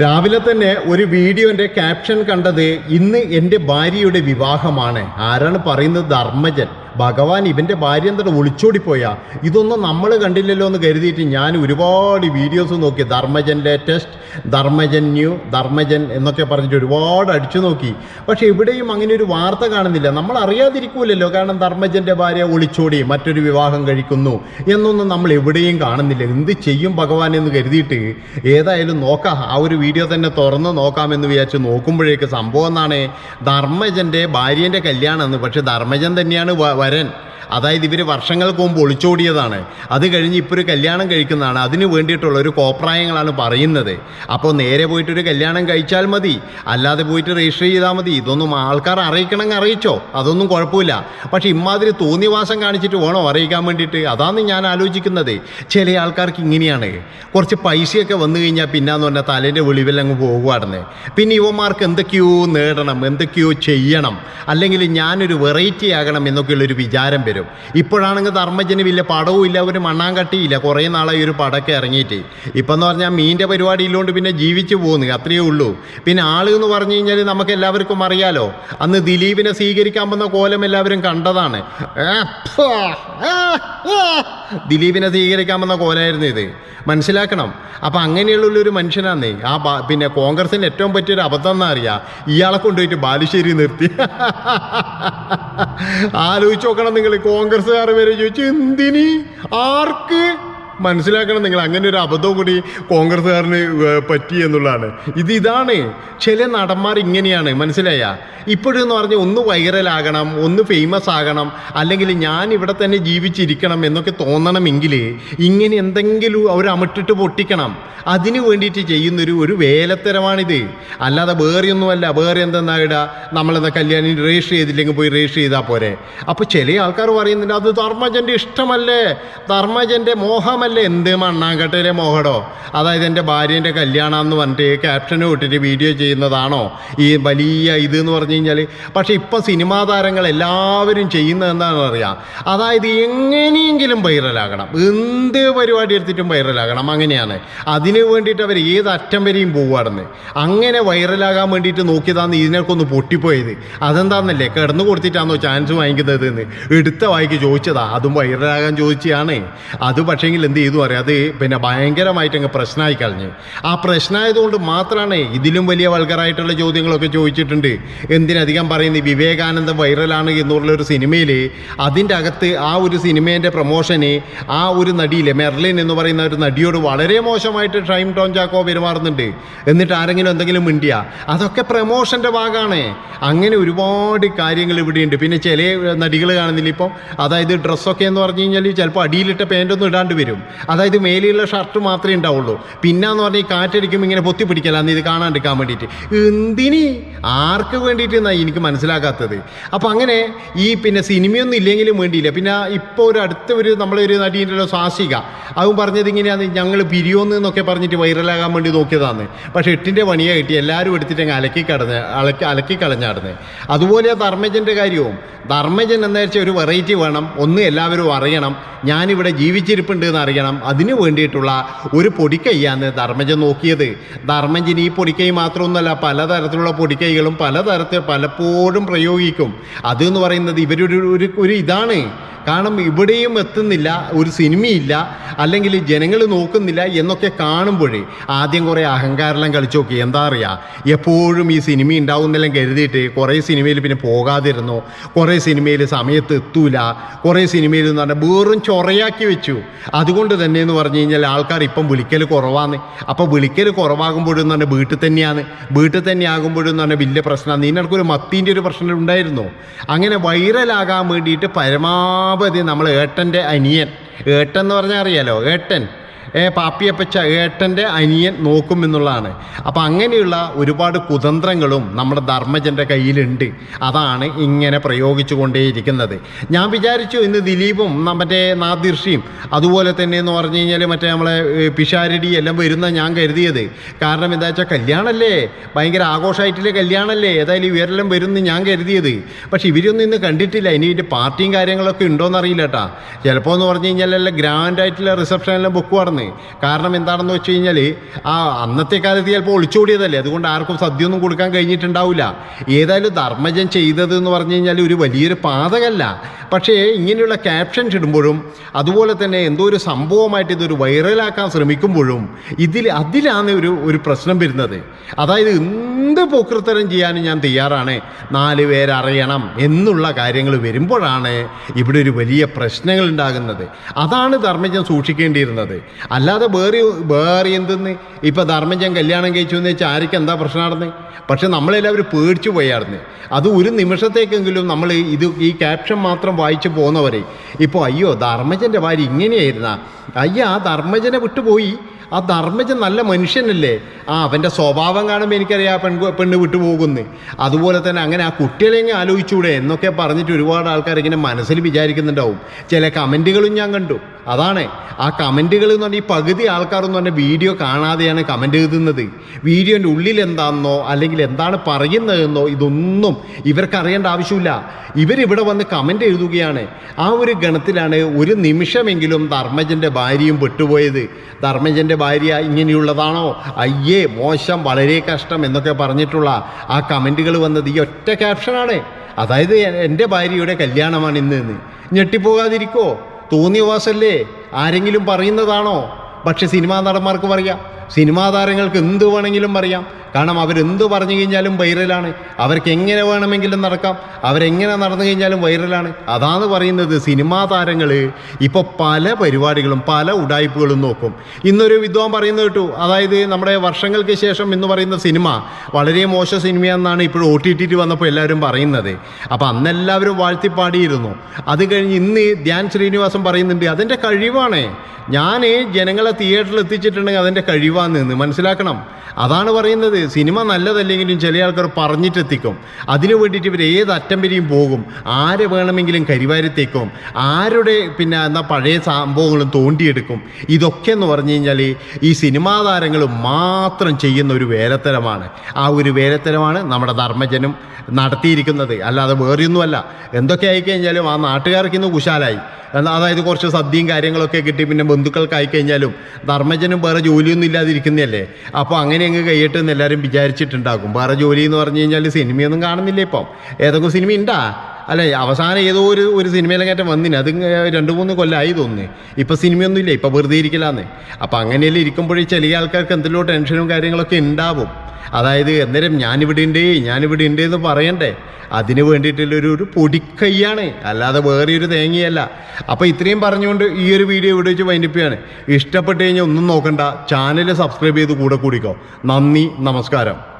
രാവിലെ തന്നെ ഒരു വീഡിയോന്റെ ക്യാപ്ഷൻ കണ്ടത് ഇന്ന് എന്റെ ഭാര്യയുടെ വിവാഹമാണ്. ആരാണ് പറയുന്നത്? ധർമ്മജൻ. ഭഗവാൻ ഇവന്റെ ഭാര്യ എന്താണ് ഒളിച്ചോടിപ്പോയാ? ഇതൊന്നും നമ്മൾ കണ്ടില്ലല്ലോ എന്ന് കരുതിയിട്ട് ഞാൻ ഒരുപാട് വീഡിയോസ് നോക്കി. ധർമ്മജൻ ലേറ്റസ്റ്റ് ധർമ്മജൻ ന്യൂ ധർമ്മജൻ എന്നൊക്കെ പറഞ്ഞിട്ട് ഒരുപാട് അടിച്ചു നോക്കി. പക്ഷേ എവിടെയും അങ്ങനെ ഒരു വാർത്ത കാണുന്നില്ല. നമ്മൾ അറിയാതിരിക്കൂലല്ലോ. കാരണം ധർമ്മജന്റെ ഭാര്യ ഒളിച്ചോടി മറ്റൊരു വിവാഹം കഴിക്കുന്നു എന്നൊന്നും നമ്മൾ എവിടെയും കാണുന്നില്ല. എന്ത് ചെയ്യും ഭഗവാൻ എന്ന് കരുതിയിട്ട്? ഏതായാലും നോക്കാം. ആ ഒരു വീഡിയോ തന്നെ തുറന്ന് നോക്കാമെന്ന് വിചാരിച്ച് നോക്കുമ്പോഴേക്ക് സംഭവം എന്നാണ് ധർമ്മജന്റെ ഭാര്യന്റെ കല്യാണമെന്ന് പക്ഷേ ധർമ്മജൻ തന്നെയാണ് পারেন അതായത് ഇവർ വർഷങ്ങൾക്ക് മുമ്പ് ഒളിച്ചോടിയതാണ്. അത് കഴിഞ്ഞ് ഇപ്പോൾ ഒരു കല്യാണം കഴിക്കുന്നതാണ്. അതിന് വേണ്ടിയിട്ടുള്ള ഒരു കോപ്രായങ്ങളാണ് പറയുന്നത്. അപ്പോൾ നേരെ പോയിട്ടൊരു കല്യാണം കഴിച്ചാൽ മതി. അല്ലാതെ പോയിട്ട് രജിസ്റ്റർ ചെയ്താൽ മതി. ഇതൊന്നും ആൾക്കാർ അറിയിക്കണമെങ്കിൽ അറിയിച്ചോ? അതൊന്നും കുഴപ്പമില്ല. പക്ഷേ ഇമാതിരി തോന്നിവാസം കാണിച്ചിട്ട് വേണോ അറിയിക്കാൻ വേണ്ടിയിട്ട്? അതാണ് ഞാൻ ആലോചിക്കുന്നത്. ചില ആൾക്കാർക്ക് ഇങ്ങനെയാണ്. കുറച്ച് പൈസയൊക്കെ വന്നു കഴിഞ്ഞാൽ പിന്നാന്ന് പറഞ്ഞാൽ തലേന്റെ വെളിവിൽ അങ്ങ് പോകുവാടുന്നത് പിന്നെ യുവമാർക്ക് എന്തൊക്കെയോ നേടണം എന്തൊക്കെയോ ചെയ്യണം. അല്ലെങ്കിൽ ഞാനൊരു വെറൈറ്റി ആകണം എന്നൊക്കെയുള്ളൊരു വിചാരം വരും. ഇപ്പോഴാണെങ്കിൽ ധർമ്മജന് വലിയ പടവും ഇല്ല ഒരു മണ്ണാങ്കട്ടിയില്ല കുറേ നാളായി ഒരു പടമൊക്കെ ഇറങ്ങിയിട്ട്. ഇപ്പം എന്ന് പറഞ്ഞാൽ മീന്റെ പരിപാടി ഇല്ലോണ്ട് പിന്നെ ജീവിച്ചു പോകുന്നു അത്രയേ ഉള്ളൂ. പിന്നെ ആൾ എന്ന് പറഞ്ഞു കഴിഞ്ഞാൽ നമുക്ക് എല്ലാവർക്കും അറിയാലോ അന്ന് ദിലീപിനെ സ്വീകരിക്കാൻ വന്ന കോലം എല്ലാവരും കണ്ടതാണ്. ദിലീപിനെ സ്വീകരിക്കാൻ വന്ന കോലായിരുന്നു ഇത്. മനസ്സിലാക്കണം. അപ്പം അങ്ങനെയുള്ള ഒരു ആ പിന്നെ കോൺഗ്രസിന് ഏറ്റവും പറ്റിയൊരു അബദ്ധം എന്നാ അറിയാം? ഇയാളെ കൊണ്ടുപോയിട്ട് ബാലുശ്ശേരി നിർത്തി. ആലോചിച്ച് നോക്കണം നിങ്ങൾ. കോൺഗ്രസ്സുകാർ വരെ ചോദിച്ചു എന്തിനി? ആർക്ക്? മനസ്സിലാക്കണം നിങ്ങൾ അങ്ങനെ ഒരു അബദ്ധവും കൂടി കോൺഗ്രസ്സുകാരന് പറ്റി എന്നുള്ളതാണ്. ഇത് ഇതാണ്. ചില നടന്മാർ ഇങ്ങനെയാണ്. മനസ്സിലായ? ഇപ്പോഴെന്ന് പറഞ്ഞാൽ ഒന്ന് വൈറലാകണം ഒന്ന് ഫേമസ് ആകണം അല്ലെങ്കിൽ ഞാൻ ഇവിടെ തന്നെ ജീവിച്ചിരിക്കണം എന്നൊക്കെ തോന്നണമെങ്കിൽ ഇങ്ങനെ എന്തെങ്കിലും അവർ അമിട്ടിട്ട് പൊട്ടിക്കണം. അതിന് വേണ്ടിയിട്ട് ചെയ്യുന്നൊരു ഒരു വേലത്തരമാണിത്. അല്ലാതെ വേറെ ഒന്നുമല്ല വേറെ എന്തെന്നാ ഇടാ? നമ്മളെന്താ കല്യാണി രജിസ്റ്റർ ചെയ്തില്ലെങ്കിൽ പോയി രജിസ്റ്റർ ചെയ്താൽ പോരെ. അപ്പോൾ ചില ആൾക്കാർ പറയുന്നുണ്ട് അത് ധർമ്മജന്റെ ഇഷ്ടമല്ലേ? ധർമ്മജന്റെ മോഹമല്ലേ? എന്ത് മണ്ണാങ്കട്ടയിലെ മോഹടോ? അതായത് എന്റെ ഭാര്യേന്റെ കല്യാണം എന്ന് പറഞ്ഞിട്ട് ക്യാപ്ഷന് വിട്ടിട്ട് വീഡിയോ ചെയ്യുന്നതാണോ? ഈ വലിയ ഇത് എന്ന് പറഞ്ഞു കഴിഞ്ഞാൽ പക്ഷേ ഇപ്പം സിനിമാ താരങ്ങൾ എല്ലാവരും ചെയ്യുന്നത് എന്താണെന്ന് അറിയാം. അതായത് എങ്ങനെയെങ്കിലും വൈറലാകണം എന്ത് പരിപാടി എടുത്തിട്ടും വൈറലാകണം അങ്ങനെയാണ്. അതിന് വേണ്ടിയിട്ട് അവർ ഏത് അറ്റം വരെയും പോവുകയാണെന്ന്. അങ്ങനെ വൈറലാകാൻ വേണ്ടിയിട്ട് നോക്കിയതാന്ന് ഇതിനൊക്കെ ഒന്ന് പൊട്ടിപ്പോയത്. അതെന്താണെന്നല്ലേ കിടന്നു കൊടുത്തിട്ടാണോ ചാൻസ് വാങ്ങിക്കുന്നത് എന്ന്. എടുത്ത വായിക്ക് ചോദിച്ചതാ. അതും വൈറലാകാൻ ചോദിച്ചതാണ്. അത് പക്ഷേങ്കിൽ എന്ത് ചെയ്തു അറിയാം. അത് പിന്നെ ഭയങ്കരമായിട്ട് അങ്ങ് പ്രശ്നമായി കളഞ്ഞ്. ആ പ്രശ്നമായതുകൊണ്ട് മാത്രമാണ് ഇതിലും വലിയ വൾഗറായിട്ടുള്ള ചോദ്യങ്ങളൊക്കെ ചോദിച്ചിട്ടുണ്ട്. എന്തിനധികം പറയുന്നത്? വിവേകാനന്ദ വൈറലാണ് എന്നുള്ള ഒരു സിനിമയിൽ അതിന്റെ അകത്ത് ആ ഒരു സിനിമേന്റെ പ്രൊമോഷന് ആ ഒരു നടിയിലെ മെർലിൻ എന്ന് പറയുന്ന ഒരു നടിയോട് വളരെ മോശമായിട്ട് ടൈം ടോൺ ചാക്കോ പെരുമാറുന്നുണ്ട്. എന്നിട്ട് ആരെങ്കിലും എന്തെങ്കിലും മിണ്ടിയ? അതൊക്കെ പ്രൊമോഷന്റെ ഭാഗമാണ്. അങ്ങനെ ഒരുപാട് കാര്യങ്ങൾ ഇവിടെയുണ്ട്. പിന്നെ ചില നടികൾ കാണുന്നില്ല ഇപ്പം? അതായത് ഡ്രസ്സൊക്കെ എന്ന് പറഞ്ഞു കഴിഞ്ഞാൽ ചിലപ്പോൾ അടിയിലിട്ട പാന്റൊന്നും ഇടാണ്ട് വരും. അതായത് മേലെയുള്ള ഷർട്ട് മാത്രമേ ഉണ്ടാവുള്ളൂ. പിന്നെന്ന് പറഞ്ഞാൽ ഈ കാറ്റടിക്കുമ്പോൾ ഇങ്ങനെ പൊത്തി പിടിക്കലാന്ന് ഇത് കാണാണ്ടിരിക്കാൻ വേണ്ടിയിട്ട്. എന്തിനി? ആർക്ക് വേണ്ടിയിട്ട് എന്നാണ് എനിക്ക് മനസ്സിലാക്കാത്തത് അപ്പോൾ അങ്ങനെ ഈ പിന്നെ സിനിമയൊന്നും ഇല്ലെങ്കിലും വേണ്ടിയില്ല. പിന്നെ ഇപ്പോൾ ഒരു അടുത്ത ഒരു നമ്മളൊരു നടീന്റെ സ്വാസിക അതും പറഞ്ഞത് ഇങ്ങനെയാണ്. ഞങ്ങൾ പിരിയോന്ന് എന്നൊക്കെ പറഞ്ഞിട്ട് വൈറലാകാൻ വേണ്ടി നോക്കിയതാണ് പക്ഷേ എട്ടിന്റെ പണിയെ കിട്ടി. എല്ലാവരും എടുത്തിട്ട് അങ്ങ് അലക്കി കടന്ന് അലക്കി അലക്കി കളഞ്ഞാടുന്നത് അതുപോലെ ധർമ്മജന്റെ കാര്യവും. ധർമ്മജൻ എന്താ വെച്ചാൽ ഒരു വെറൈറ്റി വേണം. ഒന്ന് എല്ലാവരും അറിയണം. ഞാനിവിടെ ജീവിച്ചിരിപ്പുണ്ട് എന്ന് അറിയണം അതിനു വേണ്ടിയിട്ടുള്ള ഒരു പൊടിക്കൈയാണ് ധർമ്മജൻ നോക്കിയത്. ധർമ്മജൻ ഈ പൊടിക്കൈ മാത്രമൊന്നുമല്ല പലതരത്തിലുള്ള പൊടിക്കൈകളും പലതരത്തിൽ പലപ്പോഴും പ്രയോഗിക്കും. അതെന്ന് പറയുന്നത് ഇവരൊരു ഒരു ഇതാണ്. കാരണം ഇവിടെയും എത്തുന്നില്ല ഒരു സിനിമയില്ല അല്ലെങ്കിൽ ജനങ്ങൾ നോക്കുന്നില്ല എന്നൊക്കെ കാണുമ്പോഴേ ആദ്യം കുറേ അഹങ്കാരെല്ലാം കളിച്ചു നോക്കി. എന്താ അറിയുക എപ്പോഴും ഈ സിനിമ ഉണ്ടാവുന്നെല്ലാം കരുതിയിട്ട് കുറേ സിനിമയിൽ പിന്നെ പോകാതിരുന്നു. കുറേ സിനിമയിൽ സമയത്ത് എത്തൂല. കുറേ സിനിമയിൽ എന്ന് പറഞ്ഞാൽ വെറും ചൊറയാക്കി വെച്ചു. അതുകൊണ്ട് തന്നെ എന്ന് പറഞ്ഞു കഴിഞ്ഞാൽ ആൾക്കാർ ഇപ്പം വിളിക്കൽ കുറവാന്ന്. അപ്പോൾ വിളിക്കൽ കുറവാകുമ്പോഴെന്ന് പറഞ്ഞാൽ വീട്ടിൽ തന്നെയാണ്. വീട്ടിൽ തന്നെ ആകുമ്പോഴെന്ന് പറഞ്ഞാൽ വലിയ പ്രശ്നമാണ്. നിനക്കൊരു മത്തീന്റെ ഒരു പ്രശ്നം ഉണ്ടായിരുന്നു. അങ്ങനെ വൈറലാകാൻ വേണ്ടിയിട്ട് പരമാവധി നമ്മൾ ഏട്ടന്റെ അനിയൻ. ഏട്ടൻ എന്ന് പറഞ്ഞാൽ അറിയാലോ? ഏട്ടൻ. പാപ്പിയപ്പച്ച ഏട്ടന്റെ അനിയൻ നോക്കും എന്നുള്ളതാണ് അപ്പം അങ്ങനെയുള്ള ഒരുപാട് കുതന്ത്രങ്ങളും നമ്മുടെ ധർമ്മജന്റെ കയ്യിലുണ്ട്. അതാണ് ഇങ്ങനെ പ്രയോഗിച്ചു കൊണ്ടേയിരിക്കുന്നത് ഞാൻ വിചാരിച്ചു ഇന്ന് ദിലീപും നമ്മുടെ നാദിർഷിയും അതുപോലെ തന്നെ എന്ന് പറഞ്ഞു കഴിഞ്ഞാൽ മറ്റേ നമ്മളെ പിഷാരടി എല്ലാം വരുന്ന ഞാൻ കരുതിയത്. കാരണം എന്താ വെച്ചാൽ കല്യാണമല്ലേ ഭയങ്കര ആഘോഷമായിട്ടുള്ള കല്യാണമല്ലേ ഏതായാലും ഇവരെല്ലാം വരുമെന്ന് ഞാൻ കരുതിയത്. പക്ഷെ ഇവരൊന്നും ഇന്ന് കണ്ടിട്ടില്ല. ഇനി ഇതിന്റെ പാർട്ടിയും കാര്യങ്ങളൊക്കെ ഉണ്ടോയെന്ന് അറിയില്ല കേട്ടാ. ചിലപ്പോൾ എന്ന് പറഞ്ഞു കഴിഞ്ഞാൽ എല്ലാം ഗ്രാൻഡായിട്ടുള്ള റിസപ്ഷനെല്ലാം ബുക്ക് നടന്ന് എന്ന് കാരണം എന്താണെന്ന് വെച്ച് കഴിഞ്ഞാൽ ആ അന്നത്തെ കാലത്ത് ചിലപ്പോൾ ഒളിച്ചോടിയതല്ലേ? അതുകൊണ്ട് ആർക്കും സദ്യ ഒന്നും കൊടുക്കാൻ കഴിഞ്ഞിട്ടുണ്ടാവില്ല. ഏതായാലും ധർമ്മജൻ ചെയ്തത് എന്ന് പറഞ്ഞു കഴിഞ്ഞാൽ ഒരു വലിയൊരു പാതകല്ല. പക്ഷേ ഇങ്ങനെയുള്ള ക്യാപ്ഷൻസ് ഇടുമ്പോഴും അതുപോലെ തന്നെ എന്തോ ഒരു സംഭവമായിട്ട് ഇതൊരു വൈറലാക്കാൻ ശ്രമിക്കുമ്പോഴും ഇതിൽ അതിലാണ് ഒരു ഒരു പ്രശ്നം വരുന്നത്. അതായത് എന്ത് പൊക്കൃത്തരം ചെയ്യാനും ഞാൻ തയ്യാറാണ്. നാല് പേരറിയണം എന്നുള്ള കാര്യങ്ങൾ വരുമ്പോഴാണ് ഇവിടെ ഒരു വലിയ പ്രശ്നങ്ങൾ ഉണ്ടാകുന്നത്. അതാണ് ധർമ്മജൻ സൂക്ഷിക്കേണ്ടിയിരുന്നത്. അല്ലാതെ വേറെ വേറെ എന്തെന്ന്? ഇപ്പം ധർമ്മജൻ കല്യാണം കഴിച്ചു എന്ന് വെച്ചാൽ ആർക്ക് എന്താ പ്രശ്നം നടന്ന്? പക്ഷെ നമ്മളെല്ലാവരും പേടിച്ചു പോയായിരുന്നു അത് ഒരു നിമിഷത്തേക്കെങ്കിലും നമ്മൾ ഇത് ഈ ക്യാപ്ഷൻ മാത്രം വായിച്ചു പോകുന്നവരെ. ഇപ്പോൾ അയ്യോ ധർമ്മജന്റെ ഭാര്യ ഇങ്ങനെയായിരുന്ന? അയ്യ ആ ധർമ്മജനെ വിട്ടുപോയി. ആ ധർമ്മജൻ നല്ല മനുഷ്യനല്ലേ? ആ അവന്റെ സ്വഭാവം കാണുമ്പോൾ എനിക്കറിയാം ആ പെൺകു പെണ്ണ് വിട്ടുപോകുന്നു. അതുപോലെ തന്നെ അങ്ങനെ ആ കുട്ടികളെങ്ങനെ ആലോചിച്ചൂടെ എന്നൊക്കെ പറഞ്ഞിട്ട് ഒരുപാട് ആൾക്കാർ ഇങ്ങനെ മനസ്സിൽ വിചാരിക്കുന്നുണ്ടാവും. ചില കമന്റുകളും ഞാൻ കണ്ടു. അതാണ്. ആ കമന്റുകൾ എന്ന് പറഞ്ഞാൽ ഈ പകുതി ആൾക്കാരെന്ന് പറഞ്ഞാൽ വീഡിയോ കാണാതെയാണ് കമന്റ് എഴുതുന്നത്. വീഡിയോന്റെ ഉള്ളിൽ എന്താണെന്നോ അല്ലെങ്കിൽ എന്താണ് പറയുന്നതെന്നോ ഇതൊന്നും ഇവർക്ക് അറിയേണ്ട ആവശ്യമില്ല. ഇവരിവിടെ വന്ന് കമന്റ് എഴുതുകയാണ്. ആ ഒരു ഗണത്തിലാണ് ഒരു നിമിഷമെങ്കിലും ധർമ്മജന്റെ ഭാര്യയും പെട്ടുപോയത്. ധർമ്മജന്റെ ഭാര്യ ഇങ്ങനെയുള്ളതാണോ? അയ്യേ മോശം വളരെ കഷ്ടം എന്നൊക്കെ പറഞ്ഞിട്ടുള്ള ആ കമന്റുകൾ വന്നത് ഈ ഒറ്റ ക്യാപ്ഷനാണ് അതായത് എന്റെ ഭാര്യയുടെ കല്യാണമാണ് ഇന്ന് ഞെട്ടിപ്പോകാതിരിക്കോ? തോന്നിയ വാസല്ലേ? ആരെങ്കിലും പറയുന്നതാണോ? പക്ഷെ സിനിമാ നടന്മാർക്ക് പറയാം സിനിമാ താരങ്ങൾക്ക് എന്ത് വേണമെങ്കിലും പറയാം. കാരണം അവരെന്ത് പറഞ്ഞു കഴിഞ്ഞാലും വൈറലാണ്. അവർക്ക് എങ്ങനെ വേണമെങ്കിലും നടക്കാം. അവരെങ്ങനെ നടന്നു കഴിഞ്ഞാലും വൈറലാണ്. അതാണ് പറയുന്നത് സിനിമാ താരങ്ങൾ ഇപ്പോൾ പല പരിപാടികളും പല ഉടായ്പകളും നോക്കും. ഇന്നൊരു വിദ്വാൻ പറയുന്നത് കേട്ടു. അതായത് നമ്മുടെ വർഷങ്ങൾക്ക് ശേഷം എന്ന് പറയുന്ന സിനിമ വളരെ മോശം സിനിമയാണെന്നാണ് ഇപ്പോൾ ഒ ടി ടി വന്നപ്പോൾ എല്ലാവരും പറയുന്നത്. അപ്പോൾ അന്നെല്ലാവരും വാഴ്ത്തിപ്പാടിയിരുന്നു. അത് കഴിഞ്ഞ് ഇന്ന് ധ്യാൻ ശ്രീനിവാസൻ പറയുന്നുണ്ട് അതിന്റെ കഴിവാണ്. ഞാൻ ജനങ്ങളെ തിയേറ്ററിൽ എത്തിച്ചിട്ടുണ്ടെങ്കിൽ അതെന്റെ കഴിവാന്ന് നിന്ന് മനസ്സിലാക്കണം? അതാണ് പറയുന്നത്. സിനിമ നല്ലതല്ലെങ്കിലും ചില ആൾക്കാർ പറഞ്ഞിട്ടെത്തിക്കും. അതിനു വേണ്ടിയിട്ട് ഇവർ ഏത് അറ്റം വരെയും പോകും. ആരെ വേണമെങ്കിലും കരിവാരത്തേക്കും ആരുടെ പിന്നെ എന്നാൽ പഴയ സംഭവങ്ങളും തോണ്ടിയെടുക്കും. ഇതൊക്കെ എന്ന് പറഞ്ഞു കഴിഞ്ഞാൽ ഈ സിനിമാ താരങ്ങൾ മാത്രം ചെയ്യുന്ന ഒരു വേലത്തരമാണ്. ആ ഒരു വേലത്തരമാണ് നമ്മുടെ ധർമ്മജനും നടത്തിയിരിക്കുന്നത്. അല്ലാതെ വേറെയൊന്നുമല്ല. എന്തൊക്കെ ആയിക്കഴിഞ്ഞാലും ആ നാട്ടുകാർക്ക് ഇന്ന് കുശാലായി. എന്നാ അതായത് കുറച്ച് സദ്യയും കാര്യങ്ങളൊക്കെ കിട്ടി പിന്നെ ബന്ധുക്കൾക്ക് ആയിക്കഴിഞ്ഞാലും ധർമ്മജനും വേറെ ജോലിയൊന്നും ഇല്ലാതിരിക്കുന്നതല്ലേ? അപ്പോൾ അങ്ങനെ അങ്ങ് കൈയിട്ട് എന്ന് എല്ലാവരും വിചാരിച്ചിട്ടുണ്ടാകും. വേറെ ജോലി എന്ന് പറഞ്ഞു കഴിഞ്ഞാൽ സിനിമയൊന്നും കാണുന്നില്ല ഇപ്പം? ഏതൊക്കെ സിനിമ ഉണ്ടാ അല്ലെ അവസാനം ഏതോ ഒരു ഒരു സിനിമയിലങ്ങേറ്റം വന്നിന്. അത് രണ്ട് മൂന്ന് കൊല്ലമായി തോന്നുന്നു. ഇപ്പം സിനിമയൊന്നും ഇല്ല. ഇപ്പം വെറുതെ ഇരിക്കലാന്ന്. അപ്പം അങ്ങനെയല്ലേ ഇരിക്കുമ്പോഴേ ചെറിയ ആൾക്കാർക്ക് എന്തെല്ലോ ടെൻഷനും കാര്യങ്ങളൊക്കെ ഉണ്ടാവും അതായത് അന്നേരം ഞാനിവിടെ ഉണ്ട് ഞാനിവിടെ ഉണ്ട് എന്ന് പറയണ്ടേ. അതിന് വേണ്ടിയിട്ടുള്ളൊരു ഒരു പൊടിക്കൈയാണ്. അല്ലാതെ വേറെ ഒരു തേങ്ങയല്ല. അപ്പോൾ ഇത്രയും പറഞ്ഞുകൊണ്ട് ഈ ഒരു വീഡിയോ ഇവിടെ വെച്ച് വൈൻഡിപ്പിയാണ് ഇഷ്ടപ്പെട്ട് കഴിഞ്ഞാൽ ഒന്നും നോക്കണ്ട. ചാനൽ സബ്സ്ക്രൈബ് ചെയ്ത് കൂടെ കൂടിക്കോ. നന്ദി നമസ്കാരം.